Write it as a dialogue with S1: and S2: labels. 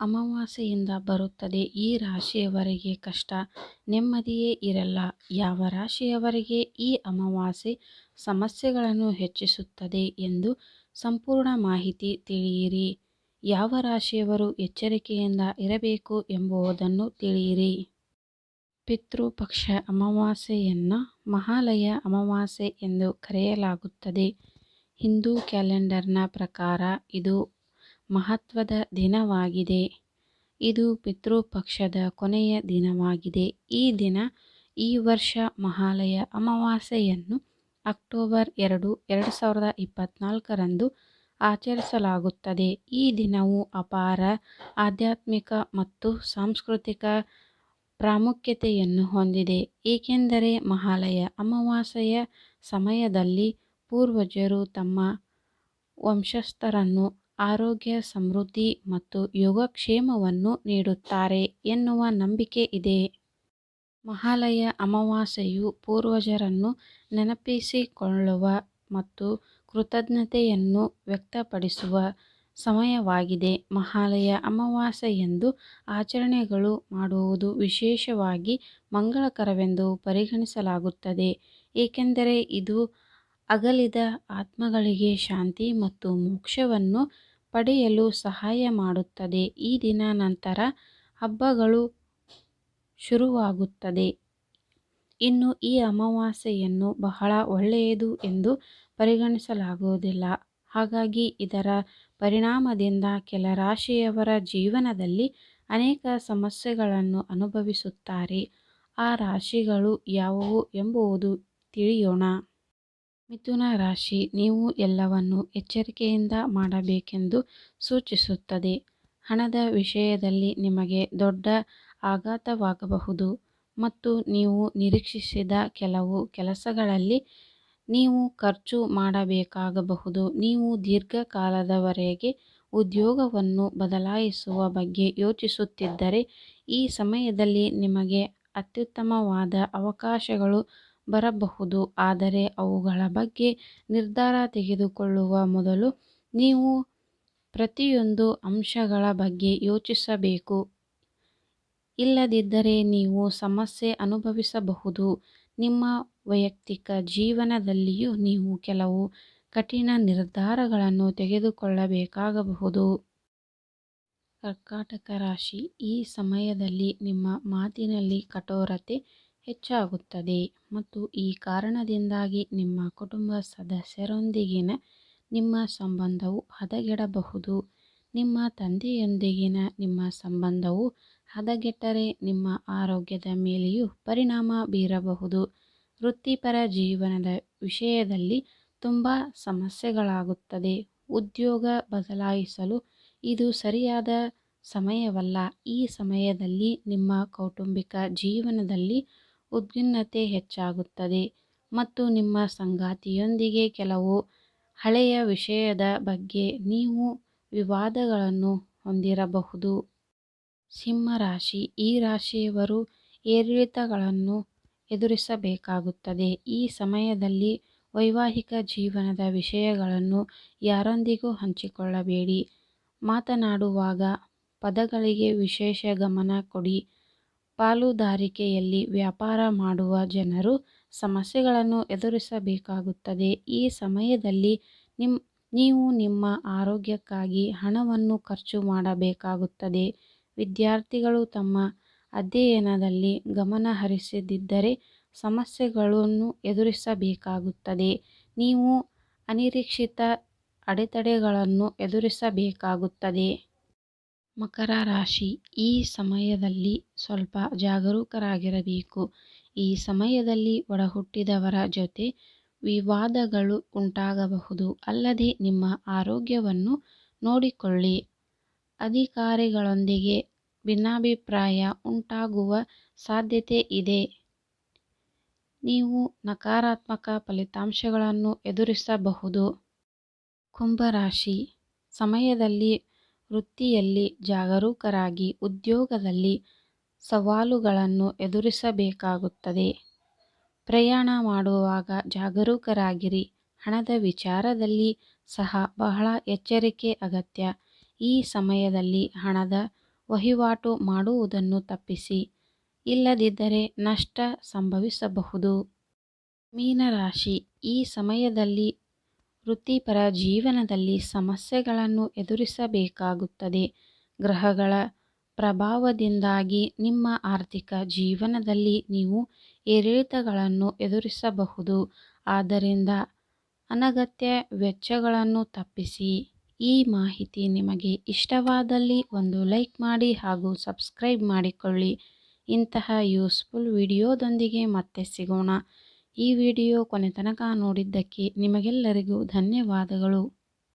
S1: ಅಮಾವಾಸ್ಯೆಯಿಂದ ಬರುತ್ತದೆ. ಈ ರಾಶಿಯವರಿಗೆ ಕಷ್ಟ. ನೆಮ್ಮದಿಯೇ ಇರಲ್ಲ. ಯಾವ ರಾಶಿಯವರಿಗೆ ಈ ಅಮಾವಾಸ್ಯೆ ಸಮಸ್ಯೆಗಳನ್ನು ಹೆಚ್ಚಿಸುತ್ತದೆ ಎಂದು ಸಂಪೂರ್ಣ ಮಾಹಿತಿ ತಿಳಿಯಿರಿ. ಯಾವ ರಾಶಿಯವರು ಎಚ್ಚರಿಕೆಯಿಂದ ಇರಬೇಕು ಎಂಬುದನ್ನು ತಿಳಿಯಿರಿ. ಪಿತೃಪಕ್ಷ ಅಮಾವಾಸ್ಯೆಯನ್ನು ಮಹಾಲಯ ಅಮಾವಾಸ್ಯೆ ಎಂದು ಕರೆಯಲಾಗುತ್ತದೆ. ಹಿಂದೂ ಕ್ಯಾಲೆಂಡರ್ನ ಪ್ರಕಾರ ಇದು ಮಹತ್ವದ ದಿನವಾಗಿದೆ. ಇದು ಪಿತೃಪಕ್ಷದ ಕೊನೆಯ ದಿನವಾಗಿದೆ. ಈ ದಿನ ಈ ವರ್ಷ ಮಹಾಲಯ ಅಮಾವಾಸ್ಯೆಯನ್ನು ಅಕ್ಟೋಬರ್ ಎರಡು ಎರಡು ಸಾವಿರದ ಇಪ್ಪತ್ತ್ನಾಲ್ಕರಂದು ಆಚರಿಸಲಾಗುತ್ತದೆ. ಈ ದಿನವು ಅಪಾರ ಆಧ್ಯಾತ್ಮಿಕ ಮತ್ತು ಸಾಂಸ್ಕೃತಿಕ ಪ್ರಾಮುಖ್ಯತೆಯನ್ನು ಹೊಂದಿದೆ. ಏಕೆಂದರೆ ಮಹಾಲಯ ಅಮಾವಾಸ್ಯೆಯ ಸಮಯದಲ್ಲಿ ಪೂರ್ವಜರು ತಮ್ಮ ವಂಶಸ್ಥರನ್ನು ಆರೋಗ್ಯ, ಸಮೃದ್ಧಿ ಮತ್ತು ಯೋಗಕ್ಷೇಮವನ್ನು ನೀಡುತ್ತಾರೆ ಎನ್ನುವ ನಂಬಿಕೆ ಇದೆ. ಮಹಾಲಯ ಅಮಾವಾಸ್ಯೆಯು ಪೂರ್ವಜರನ್ನು ನೆನಪಿಸಿಕೊಳ್ಳುವ ಮತ್ತು ಕೃತಜ್ಞತೆಯನ್ನು ವ್ಯಕ್ತಪಡಿಸುವ ಸಮಯವಾಗಿದೆ. ಮಹಾಲಯ ಅಮಾವಾಸ್ಯೆಯಂದು ಆಚರಣೆಗಳು ಮಾಡುವುದು ವಿಶೇಷವಾಗಿ ಮಂಗಳಕರವೆಂದು ಪರಿಗಣಿಸಲಾಗುತ್ತದೆ. ಏಕೆಂದರೆ ಇದು ಅಗಲಿದ ಆತ್ಮಗಳಿಗೆ ಶಾಂತಿ ಮತ್ತು ಮೋಕ್ಷವನ್ನು ಪಡೆಯಲು ಸಹಾಯ ಮಾಡುತ್ತದೆ. ಈ ದಿನ ನಂತರ ಹಬ್ಬಗಳು ಶುರುವಾಗುತ್ತದೆ. ಇನ್ನು ಈ ಅಮಾವಾಸ್ಯೆಯನ್ನು ಬಹಳ ಒಳ್ಳೆಯದು ಎಂದು ಪರಿಗಣಿಸಲಾಗುವುದಿಲ್ಲ. ಹಾಗಾಗಿ ಇದರ ಪರಿಣಾಮದಿಂದ ಕೆಲ ರಾಶಿಯವರ ಜೀವನದಲ್ಲಿ ಅನೇಕ ಸಮಸ್ಯೆಗಳನ್ನು ಅನುಭವಿಸುತ್ತಾರೆ. ಆ ರಾಶಿಗಳು ಯಾವುವು ಎಂಬುವುದು ತಿಳಿಯೋಣ. ಮಿಥುನ ರಾಶಿ ನೀವು ಎಲ್ಲವನ್ನು ಎಚ್ಚರಿಕೆಯಿಂದ ಮಾಡಬೇಕೆಂದು ಸೂಚಿಸುತ್ತದೆ. ಹಣದ ವಿಷಯದಲ್ಲಿ ನಿಮಗೆ ದೊಡ್ಡ ಆಘಾತವಾಗಬಹುದು ಮತ್ತು ನೀವು ನಿರೀಕ್ಷಿಸಿದ ಕೆಲವು ಕೆಲಸಗಳಲ್ಲಿ ನೀವು ಖರ್ಚು ಮಾಡಬೇಕಾಗಬಹುದು. ನೀವು ದೀರ್ಘಕಾಲದವರೆಗೆ ಉದ್ಯೋಗವನ್ನು ಬದಲಾಯಿಸುವ ಬಗ್ಗೆ ಯೋಚಿಸುತ್ತಿದ್ದರೆ ಈ ಸಮಯದಲ್ಲಿ ನಿಮಗೆ ಅತ್ಯುತ್ತಮವಾದ ಅವಕಾಶಗಳು ಬರಬಹುದು. ಆದರೆ ಅವುಗಳ ಬಗ್ಗೆ ನಿರ್ಧಾರ ತೆಗೆದುಕೊಳ್ಳುವ ಮೊದಲು ನೀವು ಪ್ರತಿಯೊಂದು ಅಂಶಗಳ ಬಗ್ಗೆ ಯೋಚಿಸಬೇಕು. ಇಲ್ಲದಿದ್ದರೆ ನೀವು ಸಮಸ್ಯೆ ಅನುಭವಿಸಬಹುದು. ನಿಮ್ಮ ವೈಯಕ್ತಿಕ ಜೀವನದಲ್ಲಿಯೂ ನೀವು ಕೆಲವು ಕಠಿಣ ನಿರ್ಧಾರಗಳನ್ನು ತೆಗೆದುಕೊಳ್ಳಬೇಕಾಗಬಹುದು. ಕರ್ಕಾಟಕ ರಾಶಿ ಈ ಸಮಯದಲ್ಲಿ ನಿಮ್ಮ ಮಾತಿನಲ್ಲಿ ಕಠೋರತೆ ಹೆಚ್ಚಾಗುತ್ತದೆ. ಮತ್ತು ಈ ಕಾರಣದಿಂದಾಗಿ ನಿಮ್ಮ ಕುಟುಂಬ ಸದಸ್ಯರೊಂದಿಗಿನ ನಿಮ್ಮ ಸಂಬಂಧವು ಹದಗೆಡಬಹುದು. ನಿಮ್ಮ ತಂದೆಯೊಂದಿಗಿನ ನಿಮ್ಮ ಸಂಬಂಧವು ಹದಗೆಟ್ಟರೆ ನಿಮ್ಮ ಆರೋಗ್ಯದ ಮೇಲೆಯೂ ಪರಿಣಾಮ ಬೀರಬಹುದು. ವೃತ್ತಿಪರ ಜೀವನದ ವಿಷಯದಲ್ಲಿ ತುಂಬ ಸಮಸ್ಯೆಗಳಾಗುತ್ತದೆ. ಉದ್ಯೋಗ ಬದಲಾಯಿಸಲು ಇದು ಸರಿಯಾದ ಸಮಯವಲ್ಲ. ಈ ಸಮಯದಲ್ಲಿ ನಿಮ್ಮ ಕೌಟುಂಬಿಕ ಜೀವನದಲ್ಲಿ ಉದ್ವಿಗ್ನತೆ ಹೆಚ್ಚಾಗುತ್ತದೆ ಮತ್ತು ನಿಮ್ಮ ಸಂಗಾತಿಯೊಂದಿಗೆ ಕೆಲವು ಹಳೆಯ ವಿಷಯದ ಬಗ್ಗೆ ನೀವು ವಿವಾದಗಳನ್ನು ಹೊಂದಿರಬಹುದು. ಸಿಂಹ ರಾಶಿ ಈ ರಾಶಿಯವರು ಏರಿಳಿತಗಳನ್ನು ಎದುರಿಸಬೇಕಾಗುತ್ತದೆ. ಈ ಸಮಯದಲ್ಲಿ ವೈವಾಹಿಕ ಜೀವನದ ವಿಷಯಗಳನ್ನು ಯಾರೊಂದಿಗೂ ಹಂಚಿಕೊಳ್ಳಬೇಡಿ. ಮಾತನಾಡುವಾಗ ಪದಗಳಿಗೆ ವಿಶೇಷ ಗಮನ ಕೊಡಿ. ಪಾಲುದಾರಿಕೆಯಲ್ಲಿ ವ್ಯಾಪಾರ ಮಾಡುವ ಜನರು ಸಮಸ್ಯೆಗಳನ್ನು ಎದುರಿಸಬೇಕಾಗುತ್ತದೆ. ಈ ಸಮಯದಲ್ಲಿ ನೀವು ನಿಮ್ಮ ಆರೋಗ್ಯಕ್ಕಾಗಿ ಹಣವನ್ನು ಖರ್ಚು ಮಾಡಬೇಕಾಗುತ್ತದೆ. ವಿದ್ಯಾರ್ಥಿಗಳು ತಮ್ಮ ಅಧ್ಯಯನದಲ್ಲಿ ಗಮನಹರಿಸದಿದ್ದರೆ ಸಮಸ್ಯೆಗಳನ್ನು ಎದುರಿಸಬೇಕಾಗುತ್ತದೆ. ನೀವು ಅನಿರೀಕ್ಷಿತ ಅಡೆತಡೆಗಳನ್ನು ಎದುರಿಸಬೇಕಾಗುತ್ತದೆ. ಮಕರ ರಾಶಿ ಈ ಸಮಯದಲ್ಲಿ ಸ್ವಲ್ಪ ಜಾಗರೂಕರಾಗಿರಬೇಕು. ಈ ಸಮಯದಲ್ಲಿ ಒಡಹುಟ್ಟಿದವರ ಜೊತೆ ವಿವಾದಗಳು ಉಂಟಾಗಬಹುದು. ಅಲ್ಲದೆ ನಿಮ್ಮ ಆರೋಗ್ಯವನ್ನು ನೋಡಿಕೊಳ್ಳಿ. ಅಧಿಕಾರಿಗಳೊಂದಿಗೆ ಭಿನ್ನಾಭಿಪ್ರಾಯ ಉಂಟಾಗುವ ಸಾಧ್ಯತೆ ಇದೆ. ನೀವು ನಕಾರಾತ್ಮಕ ಫಲಿತಾಂಶಗಳನ್ನು ಎದುರಿಸಬಹುದು. ಕುಂಭ ರಾಶಿ ಸಮಯದಲ್ಲಿ ವೃತ್ತಿಯಲ್ಲಿ ಜಾಗರೂಕರಾಗಿ ಉದ್ಯೋಗದಲ್ಲಿ ಸವಾಲುಗಳನ್ನು ಎದುರಿಸಬೇಕಾಗುತ್ತದೆ. ಪ್ರಯಾಣ ಮಾಡುವಾಗ ಜಾಗರೂಕರಾಗಿರಿ. ಹಣದ ವಿಚಾರದಲ್ಲಿ ಸಹ ಬಹಳ ಎಚ್ಚರಿಕೆ ಅಗತ್ಯ. ಈ ಸಮಯದಲ್ಲಿ ಹಣದ ವಹಿವಾಟು ಮಾಡುವುದನ್ನು ತಪ್ಪಿಸಿ. ಇಲ್ಲದಿದ್ದರೆ ನಷ್ಟ ಸಂಭವಿಸಬಹುದು. ಮೀನರಾಶಿ. ಈ ಸಮಯದಲ್ಲಿ ವೃತ್ತಿಪರ ಜೀವನದಲ್ಲಿ ಸಮಸ್ಯೆಗಳನ್ನು ಎದುರಿಸಬೇಕಾಗುತ್ತದೆ. ಗ್ರಹಗಳ ಪ್ರಭಾವದಿಂದಾಗಿ ನಿಮ್ಮ ಆರ್ಥಿಕ ಜೀವನದಲ್ಲಿ ನೀವು ಏರಿಳಿತಗಳನ್ನು ಎದುರಿಸಬಹುದು. ಆದ್ದರಿಂದ ಅನಗತ್ಯ ವೆಚ್ಚಗಳನ್ನು ತಪ್ಪಿಸಿ. ಈ ಮಾಹಿತಿ ನಿಮಗೆ ಇಷ್ಟವಾದಲ್ಲಿ ಒಂದು ಲೈಕ್ ಮಾಡಿ ಹಾಗೂ ಸಬ್ಸ್ಕ್ರೈಬ್ ಮಾಡಿಕೊಳ್ಳಿ. ಇಂತಹ ಯೂಸ್ಫುಲ್ ವಿಡಿಯೋದೊಂದಿಗೆ ಮತ್ತೆ ಸಿಗೋಣ. ಈ ವಿಡಿಯೋ ಕೊನೆ ತನಕ ನೋಡಿದ್ದಕ್ಕೆ ನಿಮಗೆಲ್ಲರಿಗೂ ಧನ್ಯವಾದಗಳು.